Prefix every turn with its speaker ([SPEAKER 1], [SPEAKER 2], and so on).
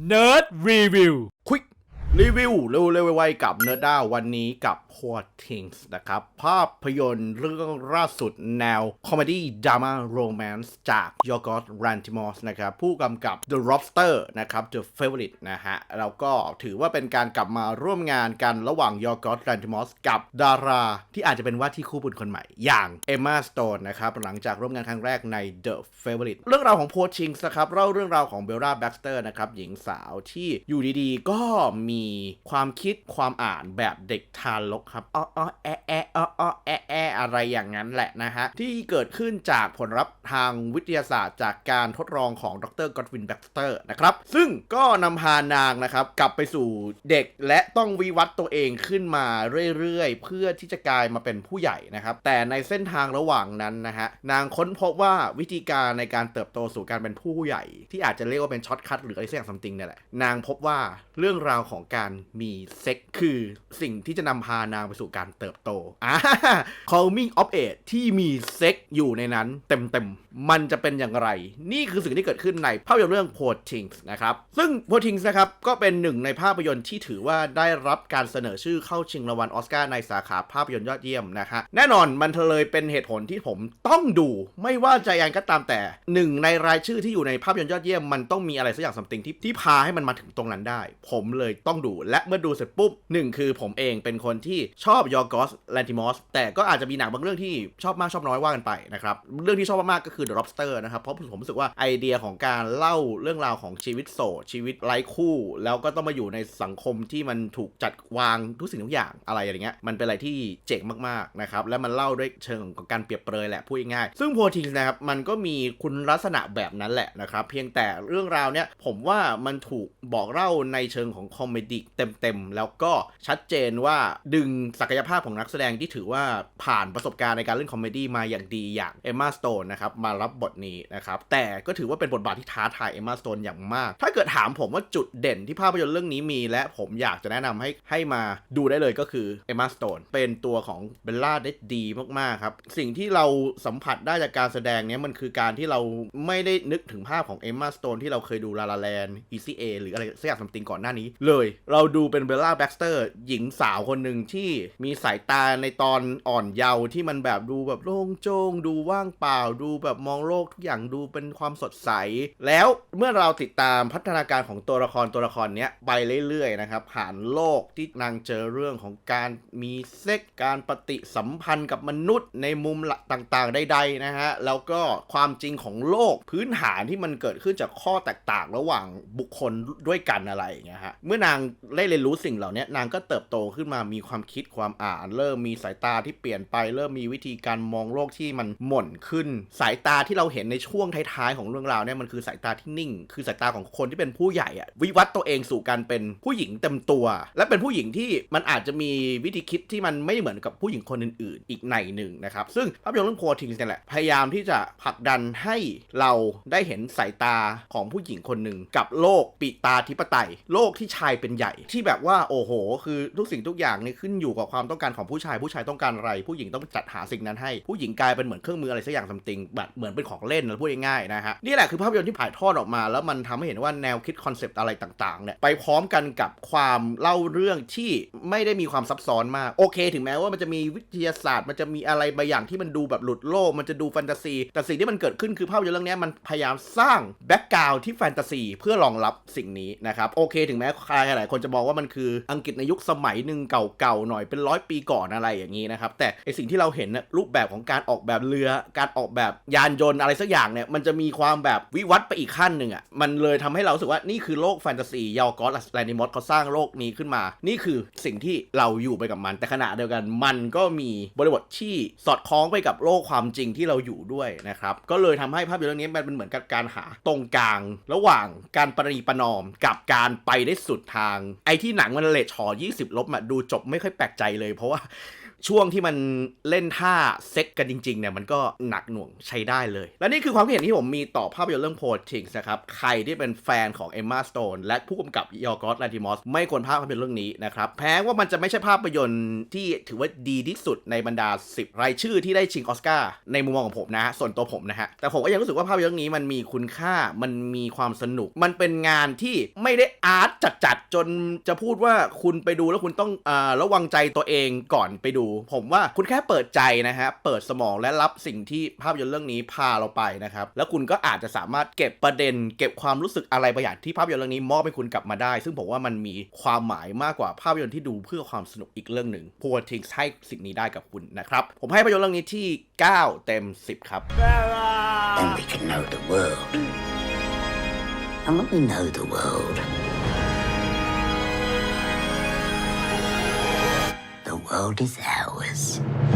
[SPEAKER 1] Nerd Review
[SPEAKER 2] ควิกรีวิวเร็วๆไวๆกับเนื้อด้าวันนี้กับ Poor Things นะครับ ภาพยนตร์เรื่องล่าสุดแนวคอมเมดี้ดราม่าโรแมนต์จากยอร์กอ r แรนติมอสนะครับ ผู้กำกับ The Lobster นะครับ The Favorite นะฮะ แล้วก็ถือว่าเป็นการกลับมาร่วมงานกันระหว่างยอร์กอ r แรนติมอสกับดารา ที่อาจจะเป็นว่าที่คู่บุญคนใหม่ อย่างเอมมาสโตนนะครับ หลังจากร่วมงานครั้งแรกใน The Favorite เรื่องราวของ Poor Things นะครับเล่าเรื่องราวของเบลล่าแบ็กสเตอร์นะครับหญิงสาวที่อยู่ดีๆ ก็มีความคิดความอ่านแบบเด็กทารกครับอ้ออ้อแอะแอะอ้ออ้อแอะแอะอะไรอย่างนั้นแหละนะฮะ ที่เกิดขึ้นจากผลลัพธ์ทางวิทยาศาสตร์จากการทดลองของดรกอดวินแบ็กสเตอร์นะครับ ซึ่งก็นำพานางนะครับ กลับไปสู่เด็กและต้องวิวัฒน์ตัวเองขึ้นมาเรื่อยๆ เพื่อที่จะกลายมาเป็นผู้ใหญ่นะครับ แต่ในเส้นทางระหว่างนั้นนะฮะนางค้นพบว่าวิธีการในการเติบโตสู่การเป็นผู้ใหญ่ ที่อาจจะเรียกว่าเป็นช็อตคัทหรืออะไรสักอย่างซัมติงเนี่ยแหละนางพบว่าเรื่องราวของการมีเซ็กคือสิ่งที่จะนำพานางไปสู่การเติบโตอ่า coming of age ที่มีเซ็กอยู่ในนั้นเต็มๆ มันจะเป็นอย่างไร นี่คือสิ่งที่เกิดขึ้นในภาพยนตร์เรื่อง p o r t i n g s นะครับ ซึ่ง p o r t i n g s นะครับ ก็เป็นหนึ่งในภาพยนตร์ที่ถือว่าได้รับการเสนอชื่อเข้าชิงรางวัลออสการ์ในสาขาภาพยนตร์ยอดเยี่ยมนะฮะ แน่นอนมันเลยเป็นเหตุผลที่ผมต้องดู ไม่ว่าจะยังก็ตามแต่หนึ่งในรายชื่อที่อยู่ในภาพยนตร์ยอดเยี่ยม มันต้องมีอะไรสักอย่างสัมติงที่ที่พาให้มันมาถึงตรงนั้นได้ ผมเลยต้องดูและเมื่อดูเสร็จปุ๊บหนึ่งคือผมเองเป็นคนที่ชอบยอร์กอสแลนติมอสแต่ก็อาจจะมีหนังบางเรื่องที่ชอบมากชอบน้อยว่ากันไปนะครับ เรื่องที่ชอบมากๆก็คือ The Lobster นะครับ เพราะผมรู้สึกว่าไอเดียของการเล่าเรื่องราวของชีวิตโสดชีวิตไร้คู่ แล้วก็ต้องมาอยู่ในสังคมที่มันถูกจัดวางทุกสิ่งทุกอย่างอะไรอย่างเงี้ยมันเป็นอะไรที่เจ๋งมากๆนะครับและมันเล่าด้วยเชิงของการเปรียบเปรยแหละพูดง่ายๆซึ่งโพทิงนะครับมันก็มีคุณลักษณะแบบนั้นแหละนะครับเพียงแต่เรื่องราวเนี้ยผมว่ามันถูกบอกเล่าในเชิงของคอมเมดี้เต็มๆแล้วก็ชัดเจนว่าดึงศักยภาพของนักแสดงที่ถือว่าผ่านประสบการณ์ในการเล่นคอมเมดี้มาอย่างดีอย่างเอมมาสโตนนะครับมารับบทนี้นะครับแต่ก็ถือว่าเป็นบทบาทที่ท้าทายเอมมาสโตนอย่างมาก ถ้าเกิดถามผมว่าจุดเด่นที่ภาพยนตร์เรื่องนี้มี และผมอยากจะแนะนำให้ให้มาดูได้เลยก็คือเอมมาสโตนเป็นตัวของเบลล่าได้ดีมากๆครับสิ่งที่เราสัมผัสได้จากการแสดงเนี้ยมันคือการที่เราไม่ได้นึกถึงภาพของเอมมาสโตนที่เราเคยดูลาลาแลนอีซีเอหรืออะไรสักอย่างสัมติงก่อนหน้านี้ เลย เราดูเป็นเบลล่าแบ็กสเตอร์หญิงสาวคนหนึ่งที่ที่มีสายตาในตอนอ่อนเยาว์ที่มันแบบดูแบบโล่งโจง ดูว่างเปล่า ดูแบบมองโลกทุกอย่างดูเป็นความสดใส แล้วเมื่อเราติดตามพัฒนาการของตัวละครตัวละครเนี้ยไปเรื่อยๆนะครับผ่านโลกที่นางเจอเรื่องของการมีเซ็กการปฏิสัมพันธ์กับมนุษย์ในมุมต่างๆใดๆนะฮะแล้วก็ความจริงของโลกพื้นฐานที่มันเกิดขึ้นจากข้อแตกต่างระหว่างบุคคลด้วยกันอะไรอย่างเงี้ยฮะเมื่อนางได้เรียนรู้สิ่งเหล่านี้นางก็เติบโตขึ้นมามีความคิดความอ่าน เริ่มมีสายตาที่เปลี่ยนไป เริ่มมีวิธีการมองโลกที่มันหม่นขึ้น สายตาที่เราเห็นในช่วงท้ายๆของเรื่องราวเนี่ยมันคือสายตาที่นิ่ง คือสายตาของคนที่เป็นผู้ใหญ่อะวิวัฒน์ตัวเองสู่การเป็นผู้หญิงเต็มตัว และเป็นผู้หญิงที่มันอาจจะมีวิธีคิดที่มันไม่เหมือนกับผู้หญิงคนอื่นๆ อีกในหนึ่งนะครับซึ่งภาพยนตร์เรื่องโพทิงส์เนี่ยแหละพยายามที่จะผลักดันให้เราได้เห็นสายตาของผู้หญิงคนหนึ่งกับโลกปิตาธิปไตย โลกที่ชายเป็นใหญ่ ที่แบบว่าโอ้โห คือทุกสิ่งทุกอย่างนี่ขึ้นอยู่กับความต้องการของผู้ชายผู้ชายต้องการอะไร ผู้หญิงต้องจัดหาสิ่งนั้นให้ ผู้หญิงกลายเป็นเหมือนเครื่องมืออะไรสักอย่างซัมติงแบบเหมือนเป็นของเล่นนะพูดง่ายๆนะฮะนี่แหละคือภาพยนตร์ที่ถ่ายทอดออกมา แล้วมันทำให้เห็นว่าแนวคิดคอนเซปต์อะไรต่างๆเนี่ยไปพร้อมกันกับความเล่าเรื่องที่ไม่ได้มีความซับซ้อนมากโอเค ถึงแม้ว่ามันจะมีวิทยาศาสตร์ มันจะมีอะไรบางอย่างที่มันดูแบบหลุดโลก มันจะดูแฟนตาซีแต่สิ่งที่มันเกิดขึ้นคือภาพยนตร์เรื่องนี้มันพยายามสร้างแบ็กกราวด์ที่แฟนตาซีเพื่อรองรับสิ่งนี้นะครับโอเค ถึงแม้ใครหลายคนจะมองว่ามันคืออังกฤษในยุคสมัยหนึ่งเก่าๆหน่อยเป็นร้อยปีก่อนอะไรอย่างนี้นะครับ แต่ไอสิ่งที่เราเห็นนะรูปแบบของการออกแบบเรือ การออกแบบยานยนต์อะไรสักอย่างเนี่ยมันจะมีความแบบวิวัฒน์ไปอีกขั้นหนึ่งอะ่ะมันเลยทำให้เราสึกว่านี่คือโลกแฟนตาซียอร์กอสแลนดิมอสเขาสร้างโลกนี้ขึ้นมา นี่คือสิ่งที่เราอยู่ไปกับมัน แต่ขณะเดียวกันมันก็มีบริบทที่สอดคล้องไปกับโลกความจริงที่เราอยู่ด้วยนะครับก็เลยทำให้ภาพยนตร์เรื่องนี้มันเป็นเหมือนกับการหาตรงกลาง ระหว่างการประนีประนอมกับการไปได้สุดทาง ไอ้ที่หนังมันเลทชอ20 ลบมาดูจบไม่ค่อยแปลกใจเลย เพราะว่า ช่วงที่มันเล่นท่าเซ็กกันจริงๆเนี่ยมันก็หนักหน่วงใช้ได้เลย และนี่คือความคิดเห็นที่ผมมีต่อภาพยนตร์เรื่อง Poor Things นะครับ ใครที่เป็นแฟนของ Emma Stone และผู้กำกับยอร์กอสลนติมอสไม่ควรพลาดภาพยนตร์เรื่องนี้นะครับแพ้ว่ามันจะไม่ใช่ภาพยนตร์ที่ถือว่าดีที่สุดในบรรดา 10 รายชื่อที่ได้ชิงออสการ์ในมุมมองของผมนะฮะส่วนตัวผมนะฮะแต่ผมก็ยังรู้สึกว่าภาพยนตร์เรื่องนี้มันมีคุณค่ามันมีความสนุก มันเป็นงานที่ไม่ได้อาร์ตจัดๆจนจะพูดว่าคุณไปดูแล้วคุณต้องอระวังใจตัวเองก่อนไปดูผมว่าคุณแค่เปิดใจนะฮะ เปิดสมองและรับสิ่งที่ภาพยนตร์เรื่องนี้พาเราไปนะครับ แล้วคุณก็อาจจะสามารถเก็บประเด็น เก็บความรู้สึกอะไรบางอย่างที่ภาพยนตร์เรื่องนี้มอบให้คุณกลับมาได้ ซึ่งผมว่ามันมีความหมายมากกว่าภาพยนตร์ที่ดูเพื่อความสนุกอีกเรื่องหนึ่งพัวทิงให้สิ่งนี้ได้กับคุณนะครับ ผมให้ภาพยนตร์เรื่องนี้ที่ 9 เต็ม 10 ครับ
[SPEAKER 1] Then we can know the world. And when we know the world, the world is ours.